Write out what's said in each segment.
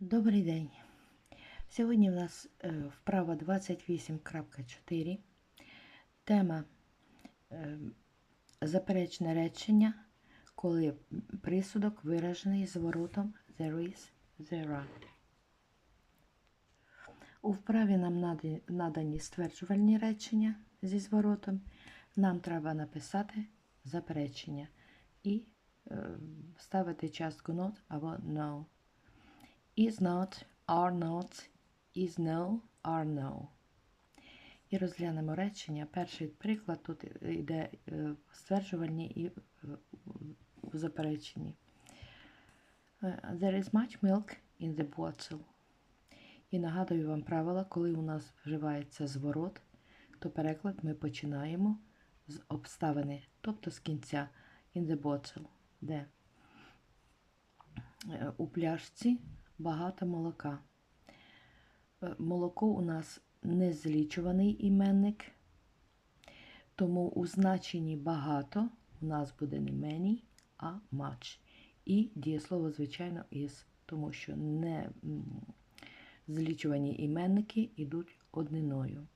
Добрий день. Сьогодні в нас е, вправа 28.4. Тема е, заперечне речення, коли присудок виражений зворотом there is, there are. У вправі нам надані, стверджувальні речення зі зворотом. Нам треба написати заперечення і е, ставити частку not або no. Is not, are not, is no, are no. І розглянемо речення. Перший приклад тут йде е, стверджувальні і в запереченні. Е, There is much milk in the bottle. І нагадую вам правила, коли у нас вживається зворот, то переклад ми починаємо з обставини, тобто з кінця in the bottle, де е, у пляшці багато молока. Е, Молоко у нас не злічуваний іменник, тому у значенні багато у нас буде не many, а much. І дієслово, звичайно, is, тому що не злічувані іменники йдуть одниною.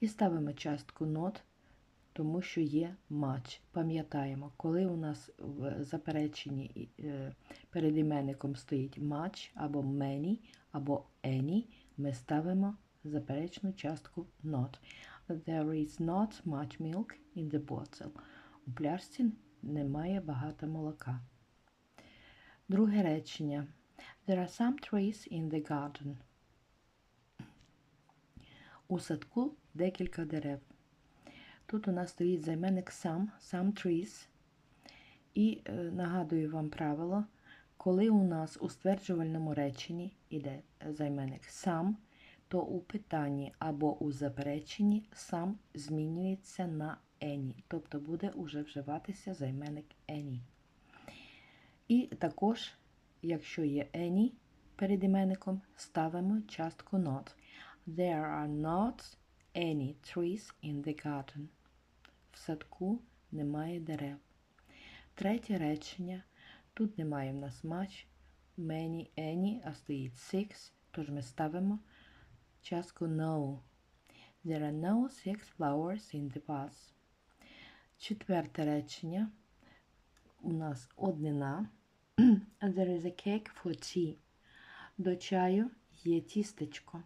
І ставимо частку not, тому що є much. Пам'ятаємо, коли у нас в запереченні е, перед іменником стоїть much або many, або any, ми ставимо заперечну частку not. There is not much milk in the bottle. У пляшці немає багато молока. Друге речення. There are some trees in the garden. У садку декілька дерев. Тут у нас стоїть займенник some, some trees. І е, нагадую вам правило, коли у нас у стверджувальному реченні йде займенник some, то у питанні або у запереченні сам змінюється на any, тобто буде уже вживатися займенник any. І також, якщо є any перед іменником, ставимо частку not. There are not any trees in the garden. В садку немає дерев. Третє речення. Тут немає в нас much, many, any, а стоїть six, тож ми ставимо частку no. There are no six flowers in the vase. Четверте речення. У нас однина. There is a cake for tea. До чаю є тістечко.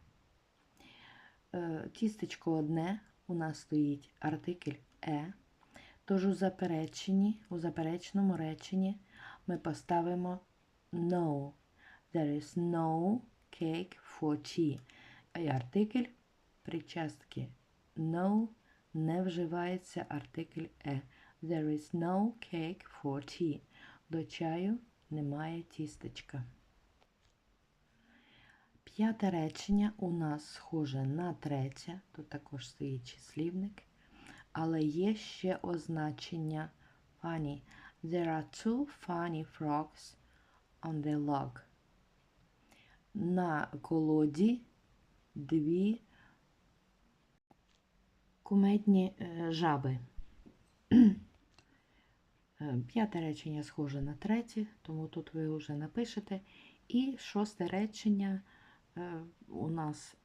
Е, Тістечко одне, у нас стоїть артикль е. Тож у запереченні, у заперечному реченні ми поставимо no. There is no cake for tea. І артикль причастки no не вживається артикль е. There is no cake for tea. До чаю немає тістечка. П'яте речення у нас схоже на третє, тут також стоїть числівник, але є ще означення funny. There are two funny frogs on the log. На колоді дві кумедні е, жаби. Е, П'яте речення схоже на третє, тому тут ви вже напишете. І шосте речення е, у нас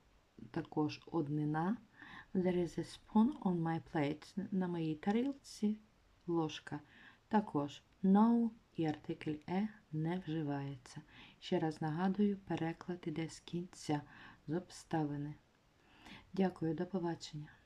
також однина. There is a spoon on my plate. На моїй тарілці ложка. Також no і артикль E не вживається. Ще раз нагадую, переклад іде з кінця з обставини. Дякую, до побачення.